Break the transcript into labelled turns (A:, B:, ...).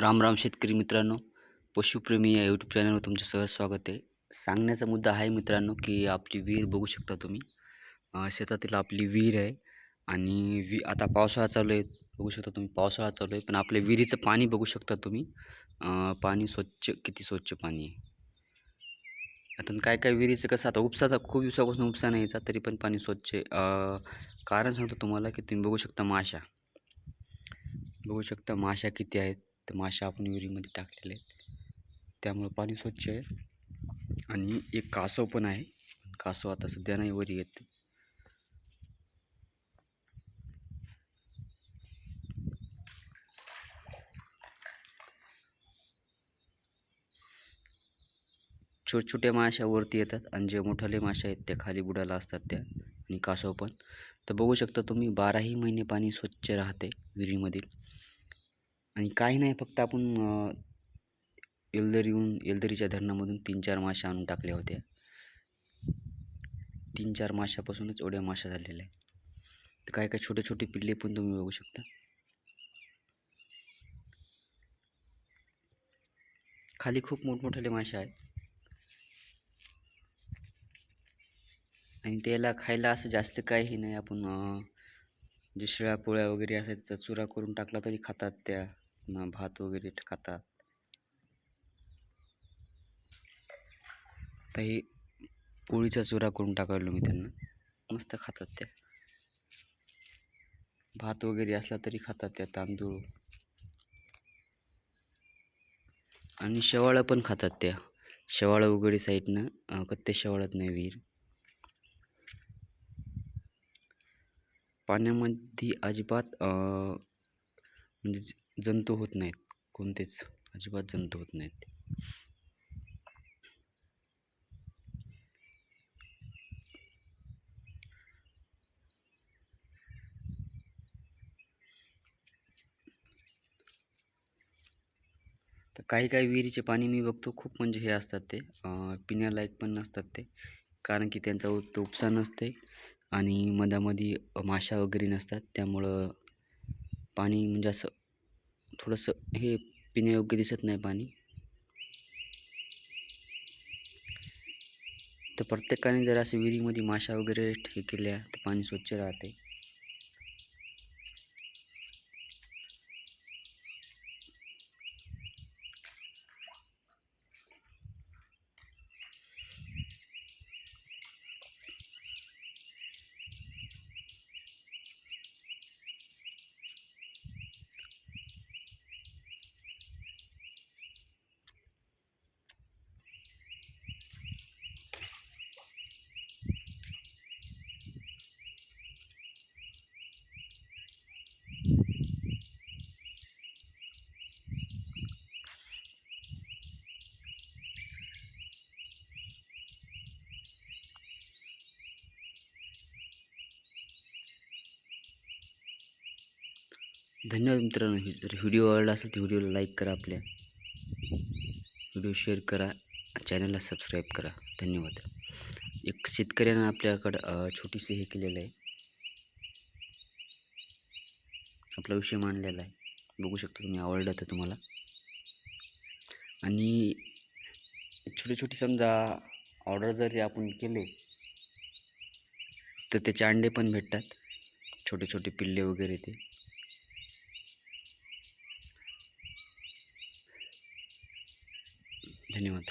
A: राम राम शेतकरी मित्रांनो. पशुप्रेमी या यूट्यूब चॅनलवर तुमचं सहज स्वागत आहे. सांगण्याचा मुद्दा आहे मित्रांनो की आपली विहीर बघू शकता तुम्ही. शेतातील आपली विहीर आहे आणि वि आता पावसाळा चालू आहे. बघू शकता तुम्ही पावसाळा चालू आहे पण आपल्या विहिरीचं पाणी बघू शकता तुम्ही. पाणी स्वच्छ किती स्वच्छ पाणी आहे. आता काय काय विहिरीचं कसं आता उपसाचा खूप दिवसापासून उपसा नाही यायचा तरी पण पाणी स्वच्छ आहे. कारण सांगतो तुम्हाला की तुम्ही बघू शकता माशा. बघू शकता माशा किती आहेत. तर माशा आपण विहिरीमध्ये टाकलेले आहेत. त्यामुळं पाणी स्वच्छ आहे. आणि एक कासव पण आहे. कासव आता सध्या नाही वर येत. छोट छोट्या माशा वरती येतात आणि जे मोठाले माशा आहेत त्या खाली बुडाला असतात त्या आणि कासव पण. तर बघू शकता तुम्ही बाराही महिने पाणी स्वच्छ राहते विहिरीमधील. आणि काही नाही फक्त आपण येलदरीहून येलदरीच्या धरणामधून तीन चार माशा आणून टाकल्या होत्या. तीन चार माशापासूनच एवढ्या माशा झालेल्या आहेत. तर काय काय छोटे छोटे पिल्ले पण तुम्ही बघू शकता. खाली खूप मोठमोठ्याले मासे आहेत. आणि त्याला खायला असं जास्त काही नाही आपण जे शिळ्या पोळ्या वगैरे असायचा त्याचा चुरा करून टाकला तरी खातात त्या. पुन्हा भात वगैरे खातात. तर हे पोळीचा चुरा करून टाकायलो मी त्यांना. मस्त खातात त्या. भात वगैरे असला तरी खातात त्या तांदूळ. आणि शेवाळं पण खातात त्या. शेवाळं वगैरे साईडनं कत्ते शेवाळत नाही विहीर. पाण्यामध्ये अजिबात म्हणजे ज- जंतू होत नाहीत. कोणतेच अजिबात जंतू होत नाहीत. तर काही काही विहिरीचे पाणी मी बघतो खूप म्हणजे हे असतात ते पिण्यालायक पण नसतात ते. कारण की त्यांचा उप उपसा नसते आणि मधामध्ये माशा वगैरे नसतात त्यामुळं पाणी म्हणजे असं थोडंसं हे पिण्यायोग्य दिसत नाही पाणी. तर प्रत्येकाने जर असं विहिरीमध्ये माशा वगैरे हे केल्या तर पाणी स्वच्छ राहते. धन्यवाद मित्रांनो जर व्हिडिओ आवडला असेल तर व्हिडिओला लाईक करा आपल्या. व्हिडिओ शेअर करा चॅनलला सबस्क्राईब करा. धन्यवाद. एक शेतकऱ्यानं आपल्याकडं छोटीशी हे केलेलं आहे. आपला विषय मांडलेला आहे. बघू शकता तुम्ही आवडलं तर तुम्हाला. आणि छोटी छोटी समजा ऑर्डर जरी आपण केले तर त्याचे अंडे पण भेटतात. छोटे छोटे पिल्ले वगैरे ते. धन्यवाद.